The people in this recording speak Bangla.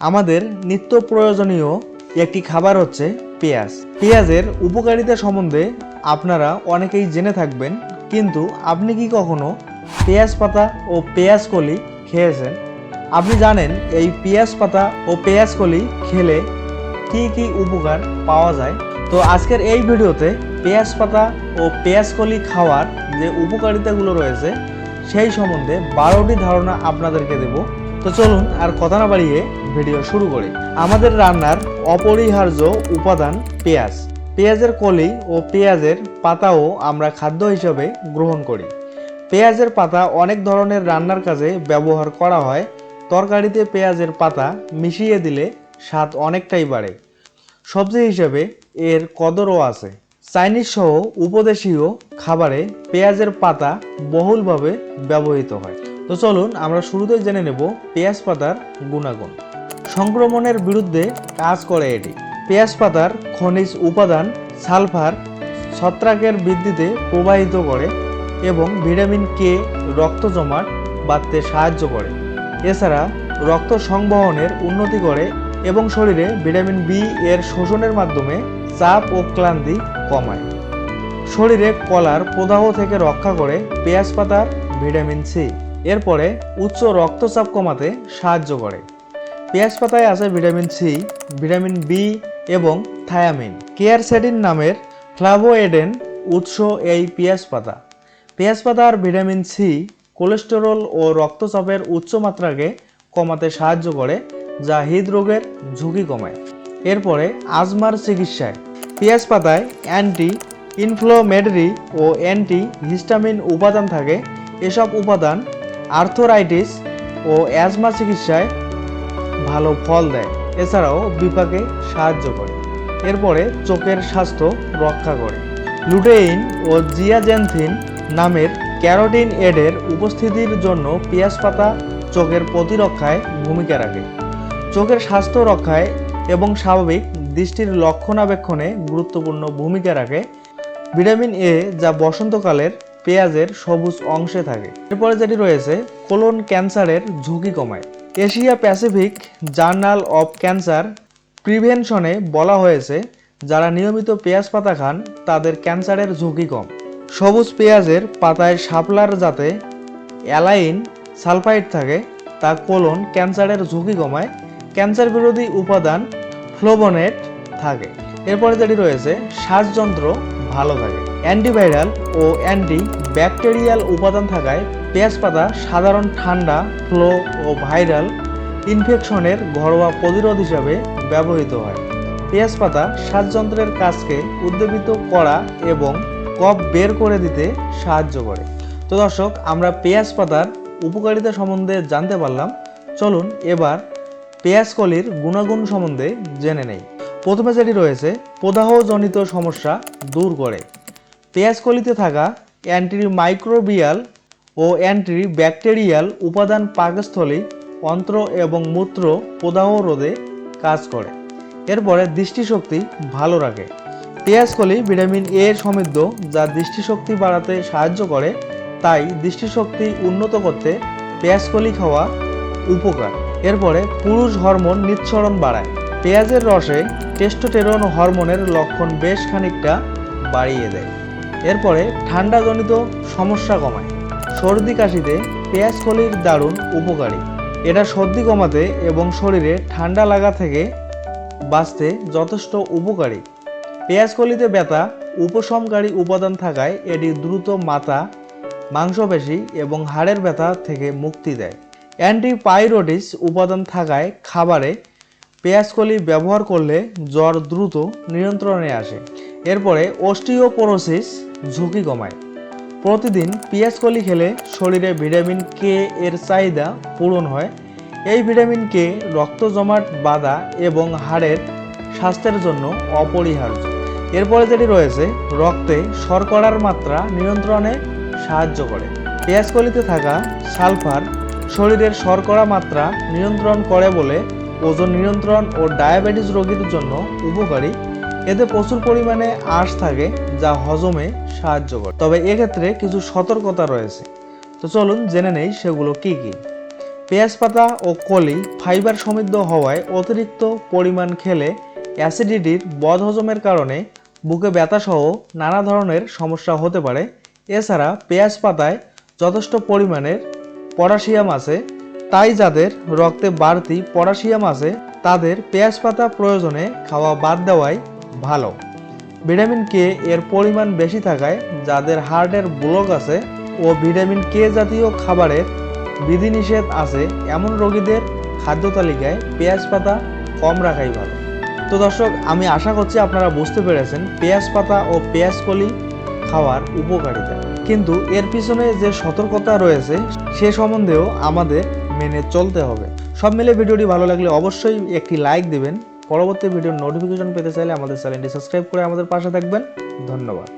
আমাদের নিত্য প্রয়োজনীয় একটি খাবার হচ্ছে পেঁয়াজ। পেঁয়াজের উপকারিতা সম্বন্ধে আপনারা অনেকেই জেনে থাকবেন, কিন্তু আপনি কি কখনো পেঁয়াজ পাতা ও পেঁয়াজ কলি খেয়েছেন? আপনি জানেন এই পেঁয়াজ পাতা ও পেঁয়াজ কলি খেলে কি কি উপকার পাওয়া যায়? তো আজকের এই ভিডিওতে পেঁয়াজ পাতা ও পেঁয়াজ কলি খাওয়ার যে উপকারিতাগুলো রয়েছে, সেই সম্বন্ধে বারোটি ধারণা আপনাদেরকে দেব। তো চলুন আর কথা না বাড়িয়ে ভিডিও শুরু করি। আমাদের রান্নার অপরিহার্য উপাদান পেঁয়াজ। পেঁয়াজের কলি ও পেঁয়াজের পাতাও আমরা খাদ্য হিসেবে গ্রহণ করি। পেঁয়াজের পাতা অনেক ধরনের রান্নার কাজে ব্যবহার করা হয়। তরকারিতে পেঁয়াজের পাতা মিশিয়ে দিলে স্বাদ অনেকটাই বাড়ে। সবজি হিসেবে এর কদরও আছে। চাইনিজ সহ উপদেশীয় খাবারে পেঁয়াজের পাতা বহুলভাবে ব্যবহৃত হয়। তো চলুন আমরা শুরুতেই জেনে নেব পেঁয়াজ পাতার গুণাগুণ। সংক্রমণের বিরুদ্ধে কাজ করে এটি। পেঁয়াজ পাতার খনিজ উপাদান সালফার ছত্রাকের বৃদ্ধিতে প্রবাহিত করে এবং ভিটামিন কে রক্ত জমাট বাড়তে সাহায্য করে। এছাড়া রক্ত সংবহনের উন্নতি করে এবং শরীরে ভিটামিন বি এর শোষণের মাধ্যমে চাপ ও ক্লান্তি কমায়। শরীরে কলার প্রদাহ থেকে রক্ষা করে পেঁয়াজ পাতার ভিটামিন সি এরপরে উচ্চ রক্তচাপ কমাতে সাহায্য করে। পেঁয়াজ পাতায় আছে ভিটামিন সি, ভিটামিন বি এবং থায়ামিন। কেয়ারসেটিন নামের ফ্লাভোয়েডেন উৎস এই পেঁয়াজ পাতা। পেঁয়াজ পাতার ভিটামিন সি কোলেস্টেরল ও রক্তচাপের উচ্চ মাত্রাকে কমাতে সাহায্য করে, যা হৃদরোগের ঝুঁকি কমায়। এরপরে আজমার চিকিৎসায়। পেঁয়াজ পাতায় অ্যান্টি ইনফ্লোমেটরি ও অ্যান্টি হিস্টামিন উপাদান থাকে। এসব উপাদান আর্থোরাইটিস ও অ্যাজমা চিকিৎসায় ভালো ফল দেয়। এছাড়াও বিপাকে সাহায্য করে। এরপরে চোখের স্বাস্থ্য রক্ষা করে। লুটেইন ও জিয়াজেনথিন নামের ক্যারোটিন এডের উপস্থিতির জন্য পেঁয়াজ পাতা চোখের প্রতিরক্ষায় ভূমিকা রাখে। চোখের স্বাস্থ্য রক্ষায় এবং স্বাভাবিক দৃষ্টির লক্ষণাবেক্ষণে গুরুত্বপূর্ণ ভূমিকা রাখে। ভিটামিন এ যা বসন্তকালের পেঁয়াজের সবুজ অংশে থাকে। এরপরে যেটি রয়েছে, কোলন ক্যান্সারের ঝুঁকি কমায়। Asia Pacific journal of cancer প্রিভেনশনে বলা হয়েছে, যারা নিয়মিত পেঁয়াজ পাতা খান, তাদের ক্যান্সারের ঝুঁকি কম। সবুজ পেঁয়াজের পাতায় শাপলার যাতে অ্যালাইন সালফাইড থাকে, তা কোলন ক্যান্সারের ঝুঁকি কমায়। ক্যান্সার বিরোধী উপাদান ফ্লোবোনেট থাকে। এরপরে যেটি রয়েছে, শ্বাসযন্ত্র ভালো থাকে। অ্যান্টিভাইরাল ও অ্যান্টি ব্যাকটেরিয়াল উপাদান থাকায় পেঁয়াজ পাতা সাধারণ ঠান্ডা, ফ্লো ও ভাইরাল ইনফেকশনের ঘরোয়া প্রতিরোধ হিসাবে ব্যবহৃত হয়। পেঁয়াজ পাতা শ্বাসযন্ত্রের কাজকে উদ্দীপিত করা এবং কফ বের করে দিতে সাহায্য করে। তো দর্শক, আমরা পেঁয়াজ পাতার উপকারিতা সম্বন্ধে জানতে পারলাম। চলুন এবার পেঁয়াজ কলির গুণাগুণ সম্বন্ধে জেনে নেই। প্রথমে যেটি রয়েছে, প্রদাহজনিত সমস্যা দূর করে। পেঁয়াজ কলিতে থাকা অ্যান্টি মাইক্রোবিয়াল ও অ্যান্টি ব্যাকটেরিয়াল উপাদান পাকস্থলী, অন্ত্র এবং মূত্র প্রদাহ রোধে কাজ করে। এরপরে দৃষ্টিশক্তি ভালো রাখে। পেঁয়াজ কলি ভিটামিন এ সমৃদ্ধ যা দৃষ্টিশক্তি বাড়াতে সাহায্য করে, তাই দৃষ্টিশক্তি উন্নত করতে পেঁয়াজ কলি খাওয়া উপকার। এরপরে পুরুষ হরমোন নিঃসরণ বাড়ায়। পেঁয়াজের রসে টেস্টোটেরন হরমোনের লক্ষণ বেশ খানিকটা বাড়িয়ে দেয়। এরপরে ঠান্ডাজনিত সমস্যা কমায়। সর্দি কাশিতে পেঁয়াজ কলির দারুণ উপকারী। এটা সর্দি কমাতে এবং শরীরে ঠান্ডা লাগা থেকে বাঁচতে যথেষ্ট উপকারী। পেঁয়াজ কলিতে ব্যথা, উপশমকারী উপাদান থাকায় এটি দ্রুত মাথা, মাংসপেশি এবং হাড়ের ব্যথা থেকে মুক্তি দেয়। অ্যান্টিপাইরোটিস উপাদান থাকায় খাবারে পেঁয়াজ কলি ব্যবহার করলে জ্বর দ্রুত নিয়ন্ত্রণে আসে। এরপরে অস্টিওপোরোসিস ঝুঁকি কমায়। প্রতিদিন পেঁয়াজ কলি খেলে শরীরে ভিটামিন কে এর চাহিদা পূরণ হয়। এই ভিটামিন কে রক্ত জমাট বাধা এবং হাড়ের স্বাস্থ্যের জন্য অপরিহার্য। এরপরে যেটি রয়েছে, রক্তে শর্করার মাত্রা নিয়ন্ত্রণে সাহায্য করে। পেঁয়াজ কলিতে থাকা সালফার শরীরের শর্করা মাত্রা নিয়ন্ত্রণ করে বলে ওজন নিয়ন্ত্রণ ও ডায়াবেটিস রোগীর জন্য উপকারী। এতে প্রচুর পরিমাণে আঁশ থাকে, যা হজমে সাহায্য করে। তবে এক্ষেত্রে কিছু সতর্কতা রয়েছে। তো চলুন জেনে নেই সেগুলো কি কি। পেঁয়াজ পাতা ও কলি ফাইবার সমৃদ্ধ হওয়ায় অতিরিক্ত পরিমাণ খেলে অ্যাসিডিটির বদহজমের কারণে বুকে ব্যথা সহ নানা ধরনের সমস্যা হতে পারে। এছাড়া পেঁয়াজ পাতায় যথেষ্ট পরিমাণের পটাশিয়াম আছে, তাই যাদের রক্তে বাড়তি পটাশিয়াম আছে, তাদের পেঁয়াজ পাতা প্রয়োজনে খাওয়া বাদ দেওয়াই ভালো। ভিটামিন কে এর পরিমাণ বেশি থাকায় যাদের হার্টের ব্লক আছে ও ভিটামিন কে জাতীয় খাবারের বিধিনিষেধ আছে, এমন রোগীদের খাদ্য তালিকায় পেঁয়াজ পাতা কম রাখাই ভালো। তো দর্শক, আমি আশা করছি আপনারা বুঝতে পেরেছেন, পেঁয়াজ পাতা ও পেঁয়াজ কলি খাওয়ার উপকারিতা। কিন্তু এর পিছনে যে সতর্কতা রয়েছে, সে সম্বন্ধেও আমাদের মেনে চলতে হবে। সব মিলে ভিডিওটি ভালো লাগলে অবশ্যই একটি লাইক দিবেন পরবর্তী ভিডিওর নোটিফিকেশন পেতে চাইলে আমাদের চ্যানেলটি সাবস্ক্রাইব করে আমাদের পাশে থাকবেন। ধন্যবাদ।